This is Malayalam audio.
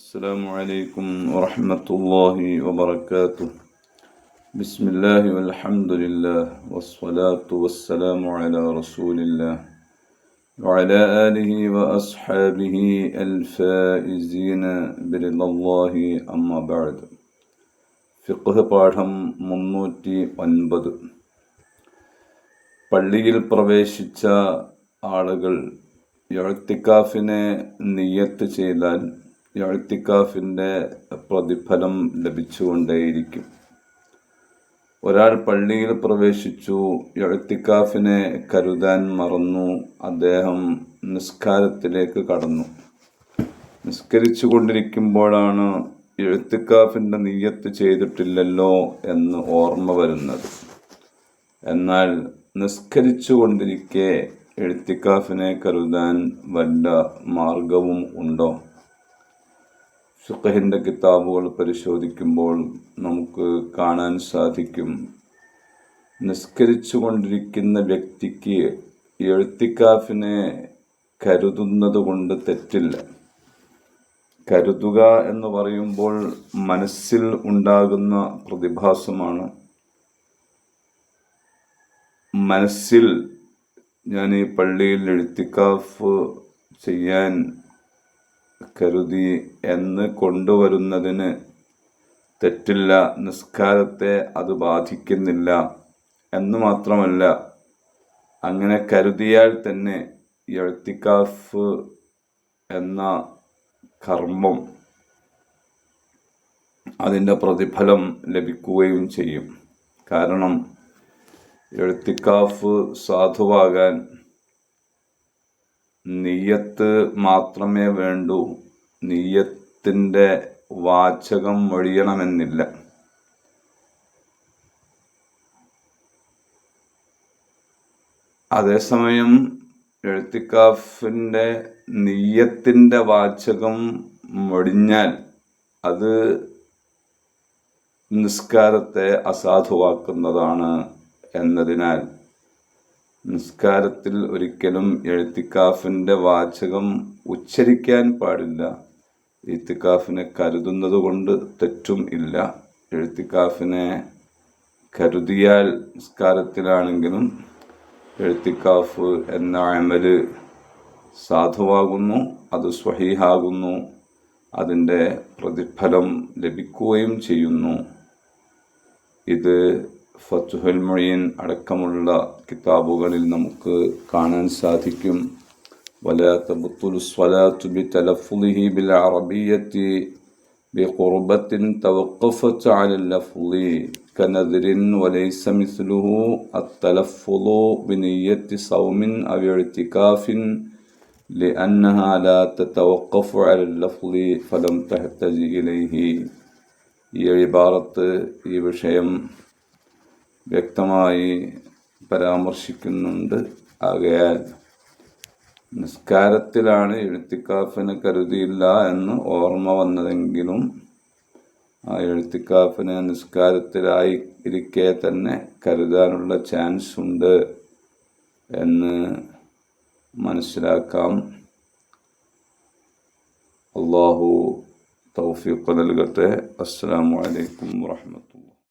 السلام عليكم ورحمة الله وبركاته بسم الله والحمد لله والصلاة والسلام على رسول الله وعلى آله وأصحابه الفائزين برضا الله أما بعد ഫിഖ് പാഠം മുന്നൂറ്റി ഒൻപത് പള്ളിയിൽ പ്രവേശിച്ച ആളുകൾ എഴുത്തിക്കാഫിനെ നിയത്ത് ചെയ്താൽ എഴുത്തിക്കാഫിന്റെ പ്രതിഫലം ലഭിച്ചുകൊണ്ടേയിരിക്കും. ഒരാൾ പള്ളിയിൽ പ്രവേശിച്ചു. എഴുത്തിക്കാഫിനെ കരുതാൻ മറന്നു. അദ്ദേഹം നിസ്കാരത്തിലേക്ക് കടന്നു. നിസ്കരിച്ചു കൊണ്ടിരിക്കുമ്പോഴാണ് എഴുത്തിക്കാഫിന്റെ നീയത്ത് ചെയ്തിട്ടില്ലല്ലോ എന്ന് ഓർമ്മ വരുന്നത്. എന്നാൽ നിസ്കരിച്ചു കൊണ്ടിരിക്കെ എഴുത്തിക്കാഫിനെ കരുതാൻ വല്ല മാർഗവും ഉണ്ടോ? ഫിഖഹിന്റെ കിതാബുകൾ പരിശോധിക്കുമ്പോൾ നമുക്ക് കാണാൻ സാധിക്കും. നിസ്കരിച്ചു കൊണ്ടിരിക്കുന്ന വ്യക്തിക്ക് എഴുത്തിക്കാഫിനെ കരുതുന്നത് കൊണ്ട് തെറ്റില്ല. കരുതുക എന്ന് പറയുമ്പോൾ മനസ്സിൽ ഉണ്ടാകുന്ന പ്രതിഭാസമാണ്. മനസ്സിൽ ഞാൻ ഈ പള്ളിയിൽ എഴുത്തിക്കാഫ് ചെയ്യാൻ കരുതി എന്ന് കൊണ്ടുവരുന്നതിന് തെറ്റില്ല നിസ്കാരത്തെ അത് ബാധിക്കുന്നില്ല എന്ന് മാത്രമല്ല അങ്ങനെ കരുതിയാൽ തന്നെ എഴുത്തിക്കാഫ് എന്ന കർമ്മം അതിന്റെ പ്രതിഫലം ലഭിക്കുകയും ചെയ്യും. കാരണം എഴുത്തിക്കാഫ് സാധുവാകാൻ നീയത്ത് മാത്രമേ വേണ്ടൂ. നിയത്തിന്റെ വാചകം മൊഴിയണമെന്നില്ല അതേസമയം എഴുത്തിക്കാഫിന്റെ നെയ്യത്തിന്റെ വാചകം മൊഴിഞ്ഞാൽ അത് നിസ്കാരത്തെ അസാധുവാക്കുന്നതാണ് എന്നതിനാൽ നിസ്കാരത്തിൽ ഒരിക്കലും എഴുത്തിക്കാഫിന്റെ വാചകം ഉച്ചരിക്കാൻ പാടില്ല. എഴുത്തിക്കാഫിനെ കരുതുന്നത് കൊണ്ട് തെറ്റും ഇല്ല. എഴുത്തിക്കാഫിനെ കരുതിയാൽ നിസ്കാരത്തിലാണെങ്കിലും എഴുത്തിക്കാഫ് എന്ന അമൽ സാധുവാകുന്നു അത് സ്വഹീഹാകുന്നു അതിന്റെ പ്രതിഫലം ലഭിക്കുകയും ചെയ്യുന്നു. ഇത് ഫത്തുഹൽ മൊഴിയൻ അടക്കമുള്ള കിതാബുകളിൽ നമുക്ക് കാണാൻ സാധിക്കും ولا تبطل الصلاة بتلفظه بالعربية بقربة توقفت على اللفظ كنذر وليس مثله التلفظ بنية صوم أو اعتكاف لأنها لا تتوقف على اللفظ فلم تحتج إليه ഈ ഇബാറത്ത് ഈ വിഷയം വ്യക്തമായി പരാമർശിക്കുന്നുണ്ട്. ആകയാൽ നിസ്കാരത്തിലാണ് എഴുത്തിക്കാഫിന് കരുതിയില്ല എന്ന് ഓർമ്മ വന്നതെങ്കിലും ആ എഴുത്തിക്കാഫിന് നിസ്കാരത്തിലായി ഇരിക്കെ തന്നെ കരുതാനുള്ള ചാൻസ് ഉണ്ട് എന്ന് മനസ്സിലാക്കാം. അള്ളാഹു തൗഫീഖ് നൽകട്ടെ. അസ്സാം വലൈക്കും വാഹമത്തുള്ള